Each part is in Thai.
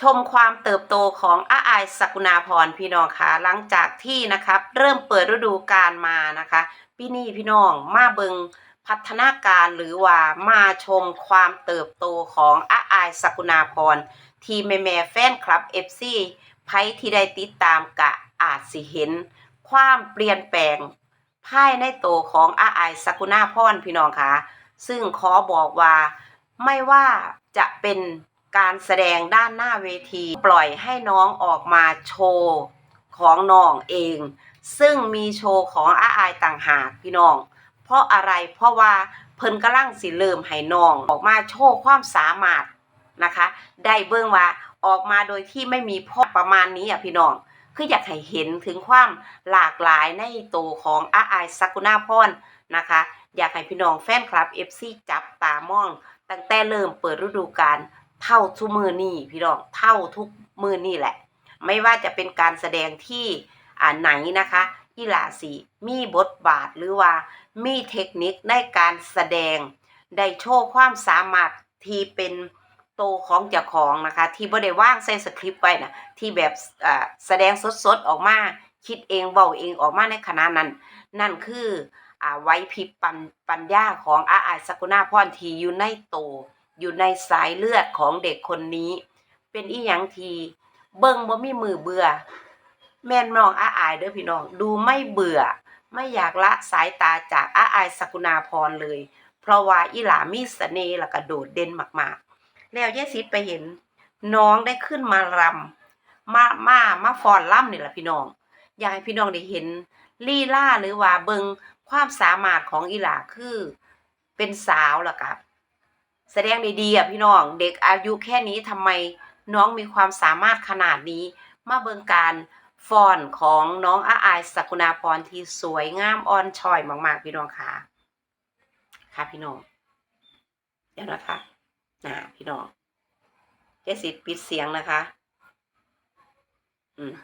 ชมความเติบโตของอาอายสกุณาพรพี่น้องคะหลังจากที่นะครับเริ่มเปิดฤดูกาลมานะคะพี่นี่พี่น้องมาเบิงพัฒนาการหรือว่ามาชมความเติบโตของอาอายสกุณาพร ทีแม่แม่แฟนคลับ FC ไพที่ได้ติดตามกะอาจสิเห็น ความเปลี่ยนแปลงภายในโตของอาอายสกุณาพรพี่น้องคะซึ่งขอบอกว่าไม่ว่าจะเป็น การแสดงด้านหน้าเวที ปล่อยให้น้องออกมาโชว์ของน้องเอง ซึ่งมีโชว์ของอาอายต่างหากพี่น้อง เพราะอะไรเพราะว่าเพิ่นกำลังสิเริ่มให้น้องออกมาโชว์ความสามารถนะคะ ได้เบิ่งว่าออกมาโดยที่ไม่มีพ่อประมาณนี้อะพี่น้องคืออยากให้เห็นถึงความหลากหลายในตัวของอาอายสกุณาพรนะคะ อยากให้พี่น้องแฟนคลับ FC จับตามอง ตั้งแต่เริ่มเปิดฤดูกาล เท่าทุกมือนี่พี่น้องเท่าทุกมือนี่แหละ ไม่ว่าจะเป็นการแสดงที่อ่าไหนนะคะอีหลาสีมีบทบาทหรือว่ามีเทคนิคในการแสดงได้โชว์ความสามารถที่เป็นโตของเจ้าของนะคะ ที่บ่ได้ว่างใส่สคริปต์ไว้นะที่แบบอ่าแสดงสดๆออกมาคิดเองเบาเองออกมาในขณะนั้น นั่นคืออ่าไว้พิบปัญปัญญาของอาอาสกุณาพรที่อยู่ในโต อยู่ในสายเลือดของเด็กคนนี้ เป็นอีหยังที เบิ่งบ่มีมือเบื่อ แม่นน้องอาอายเด้อพี่น้อง ดูไม่เบื่อ ไม่อยากละสายตาจากอาอายสกุณาพรเลย เพราะว่าอีหลามีเสน่ห์และกระโดดเด่นมากๆ แล้วยายซิดไปเห็น น้องได้ขึ้นมารำมามามาฟอนล่ำนี่แหละพี่น้อง อยากให้พี่น้องได้เห็นลีลาหรือว่าเบิงความสามารถของอีหลาคือ เป็นสาวล่ะครับ แสดงด้ดีอะพี่น้อง เด็กอายุแค่นี้ทำไมน้องมีความสามารถขนาดนี้ มาเบิงการฟ้อนของน้องอาอายสกุณาพรที่สวยงามอ่อนชอยมากๆ พี่น้องค่ะ ค่ะพี่น้อง เดี๋ยวนะคะนะพี่น้องเจสิปิดเสียงนะคะ อืม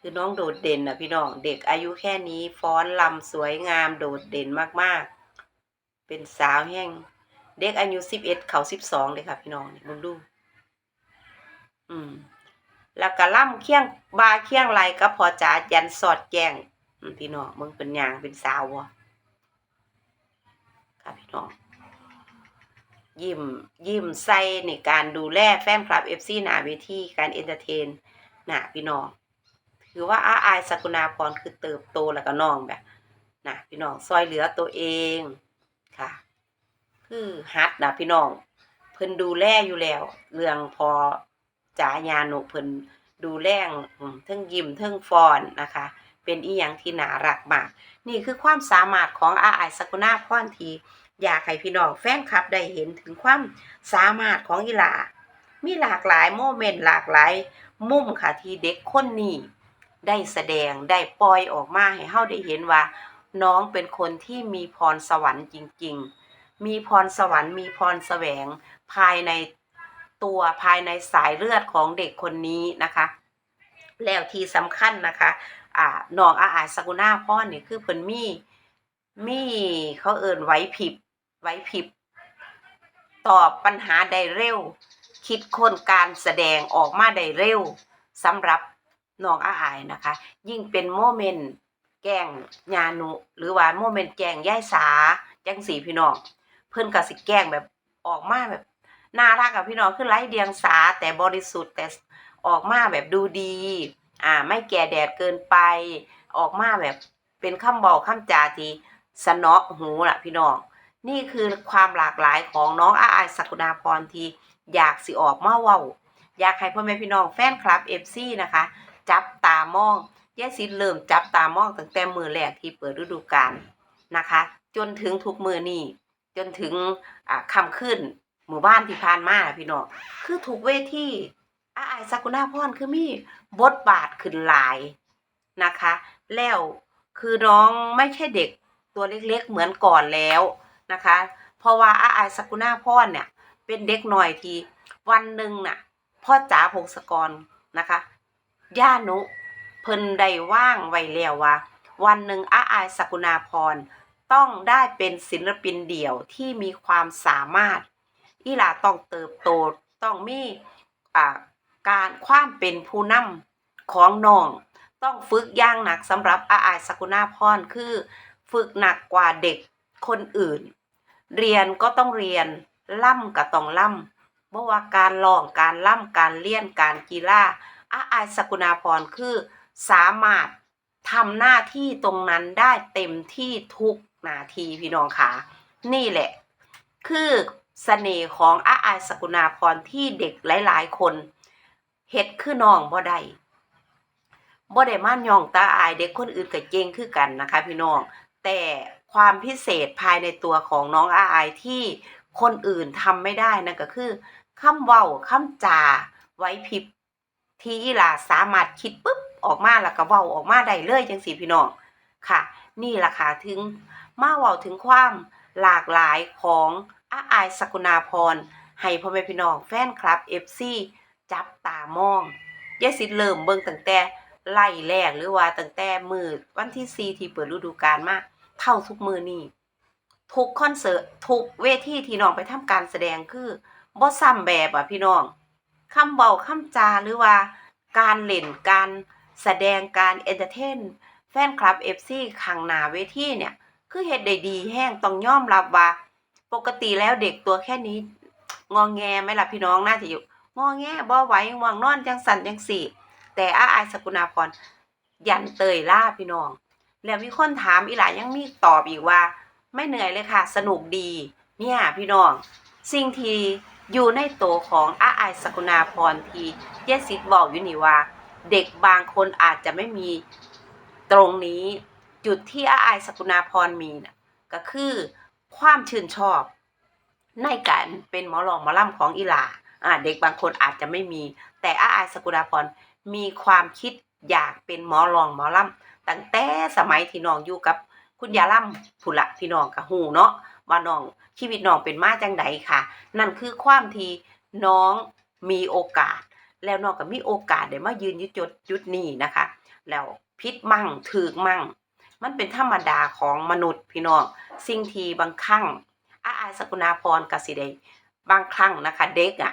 คือน้องโดดเด่นนะพี่น้อง เด็กอายุแค่นี้ฟ้อนลำสวยงามโดดเด่นมากๆ เป็นสาวแห่ง เด็กอายุสิบเอ็ดเขาสิบสองเลยค่ะพี่น้องนี่มึงดู อืม แล้วก็ล่ำเคียงบาเคียงไหลก็พอจ๋ายันสอดแจงพี่น้องมึงเป็นยางเป็นสาววะค่ะพี่น้องยิ้มยิ้มใส่ในการดูแลแฟนคลับเอฟซีหนาเวทีการเอนเตอร์เทนหนะพี่น้องถือว่าอาอายสกุณาพรคือเติบโตแล้วก็น้องแบบนะพี่น้องซอยเหลือตัวเองค่ะ คือฮัดนะพี่น้อง เพิ่นดูแลอยู่แล้ว เรื่องพอจ๋ายาหนุเพิ่นดูแลอืมเทั้งยิ้มเทั้งฟอนนะคะ เป็นอีหยังที่น่ารักมาก นี่คือความสามารถของอาไอสกุณาพรทีอยากให้พี่น้องแฟนคลับได้เห็นถึงความสามารถของอีหลา มีหลากหลายโมเมนต์หลากหลายมุมค่ะที่เด็กคนนี้ได้แสดงได้ปล่อยออกมาให้เฮาได้เห็นว่า น้องเป็นคนที่มีพรสวรรค์จริง ๆ มีพรสวรรค์มีพรแสวงภายในตัวภายในสายเลือดของเด็กคนนี้นะคะ แล้วที่สำคัญนะคะอ่าน้องอาอายสกุณาพ่อนี่คือเพิ่นมีมีเขาเอิ้นไวพริบไวพริบตอบปัญหาได้เร็ว คิดค้นการแสดงออกมาได้เร็วสำหรับน้องอาอายนะคะ ยิ่งเป็นโมเมนต์แกล้งญานุ หรือว่าโมเมนต์แกงย่ายสาจังสีพี่น้อง พิ่นก็สิแกล้งแบบออกมาแบบน่ารักอะพี่น้องคือไร้เดียงสาแต่บริสุทธิ์แต่ออกมาแบบดูดี อ่า ไม่แก่แดดเกินไป ออกมาแบบเป็นคำบอกคำจาทีสนอหูล่ะพี่น้อง นี่คือความหลากหลายของน้องอาอายสกุณาพรทีอยากสิออกมาเว้า อยากให้พ่อแม่พี่น้องแฟนคลับเอฟซีนะคะ จับตามองยายสิเริ่มจับตามองตั้งแต่มือแรกที่เปิดฤดูกาลนะคะ จนถึงทุกมือนี่ จนถึงอ่าคำขึ้นหมู่บ้านที่ผ่านมาพี่น้องคือถูกเวทีอาอายสกุณาพรคือมีบทบาทขึ้นหลายนะคะ แล้วคือน้องไม่ใช่เด็กตัวเล็กๆเหมือนก่อนแล้วนะคะ เพราะว่าอาอายสกุณาพรเนี่ยเป็นเด็กหน่อยทีวันหนึ่งน่ะพ่อจ๋าพงศกรนะคะย่านุเพิ่นได้ว่างไว้แล้วว่า วันหนึ่งอาอายสกุณาพร ต้องได้เป็นศิลปินเดี่ยวที่มีความสามารถอีหลาต้องเติบโตต้องมีอ่าการความเป็นผู้นำของน้อง ต้องฝึกย่างหนักสำหรับอาอายสกุณาพรคือ ฝึกหนักกว่าเด็กคนอื่น เรียนก็ต้องเรียนล่ำก็ต้องล่ำเมื่อว่าการลองการล่ำการเลี่ยนการกีฬาอาอายสกุณาพรคือสามารถทำหน้าที่ตรงนั้นได้เต็มที่ทุก นาทีพี่น้องค่ะ นี่แหละ คือเสน่ห์ของอาอายสกุณาพรที่เด็กหลาย ๆ คนเฮ็ดคือน้องบ่ได้บ่ได้มาย่องตาอายเด็กคนอื่นก็เก่งคือกันนะคะ พี่น้อง แต่ความพิเศษภายในตัวของน้องอาอายที่คนอื่นทำไม่ได้นั่นก็คือคำเว้าคำจาไว้พิบที่อีลาสามารถคิดปุ๊บออกมาแล้วก็เว้าออกมาได้เลยจังซี่พี่น้องค่ะ นี่ล่ะค่ะถึง มาเว้าถึงความหลากหลายของอาอายสกุณาพร ให้พ่อแม่พี่น้องแฟนคลับ FC จับตามองยายสิเริ่มเบิ่งตั้งแต่ไล่แรกหรือว่าตั้งแต่มือวันที่4ที่เปิดฤดูกาลมาเท่าทุกมือนี่ทุกคอนเสิร์ตทุกเวทีที่น้องไปทำการแสดงคือบ่ซ้ำแบบอะพี่น้องคำเบาคำจาหรือว่าการเล่นการแสดงการเอนเตอร์เทนแฟนคลับ FC ข้างหน้าเวทีเนี่ย คือเฮ็ดได้ดีแห้งต้องยอมรับว่าปกติแล้วเด็กตัวแค่นี้ งองแงไหมล่ะพี่น้องน่าจะอยู่ งอแงบ่ไหวง่วงนอนจังสันจังสี่ แต่อาอายสกุณาพรยันเตยล่าพี่น้อง แล้วมีคนถามอีหลายังมีตอบอีกว่า ไม่เหนื่อยเลยค่ะ สนุกดี เนี่ยพี่น้อง สิ่งที่อยู่ในโตของอาอายสกุณาพรที่เยสิทธิ์บอกอยู่นี่ว่า เด็กบางคนอาจจะไม่มีตรงนี้ จุดที่อาอายสกุณาพรมีนะก็คือความชื่นชอบ ในการเป็นหมอลองหมอล่ำของอีหลาอ่าเด็กบางคนอาจจะไม่มี แต่อาอายสกุณาพรมีความคิดอยากเป็นหมอลองหมอล่ำตั้งแต่สมัยที่น้องอยู่กับคุณยาล่ำผู้ละพี่น้องกับหูเนาะว่าน้องชีวิตน้องเป็นมาจังไดค่ะ นั่นคือความที่น้องมีโอกาส แล้วน้องก็มีโอกาสได้มายืนยุดจุดจุดนี้นะคะ แล้วพิษมั่งถือมั่ง มันเป็นธรรมดาของมนุษย์พี่น้องสิ่งที่บางครั้งอาอายสกุณาพรกสิได้บางครั้งนะคะ เด็กอะ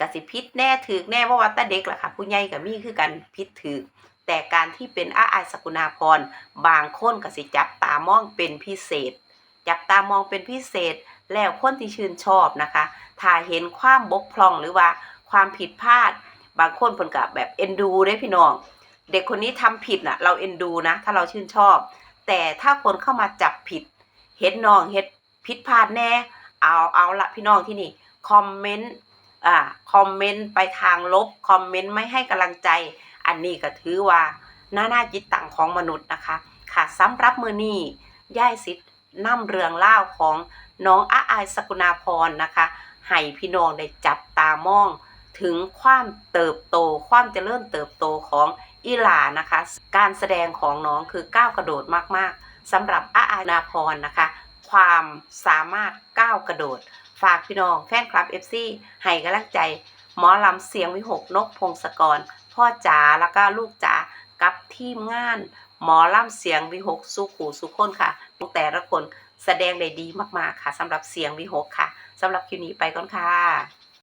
กสิพิษแน่ถือแน่ว่าว่าแต่เด็กล่ะค่ะ ผู้ใหญ่กับมีคือกันพิษถือแต่การที่เป็นอาอายสกุณาพรบางคนกสิจับตามองเป็นพิเศษ จับตามองเป็นพิเศษแล้วคนที่ชื่นชอบนะคะ ถ้าเห็นความบกพร่องหรือว่าความผิดพลาด บางคนเพิ่นกับแบบเอ็นดูได้พี่น้อง เด็กคนนี้ทำผิดน่ะ เราเอ็นดูนะ ถ้าเราชื่นชอบ แต่ถ้าคนเข้ามาจับผิดเฮ็ดน้องเฮ็ดผิดพลาดแน่ เอาเอาละพี่น้องที่นี่คอมเมนต์อ่าคอมเมนต์ไปทางลบคอมเมนต์ไม่ให้กำลังใจ อันนี้ก็ถือว่าหน้าหน้าจิตตังของมนุษย์นะคะ ค่ะสำหรับมือนี้ย่ายสิทธิ์นำเรื่องเล่าของน้องอาอายสกุณาพรนะคะให้พี่น้องได้จับตามอง ถึงความเติบโต ความเจริญเติบโตของ อีหลานะคะ การแสดงของน้องคือก้าวกระโดดมากๆสำหรับอาอานาพรนะคะ ความสามารถก้าวกระโดด ฝากพี่น้องแฟนคลับ FC ให้กำลังใจ หมอลำเสียงวิหกนกพงศกร พ่อจ๋าแล้วก็ลูกจ๋ากับทีมงาน หมอลำเสียงวิหกสุขูสุขคนค่ะแต่ละคนแสดงได้ดีมากๆค่ะสำหรับเสียงวิหกค่ะสำหรับคลิปนี้ไปก่อนค่ะ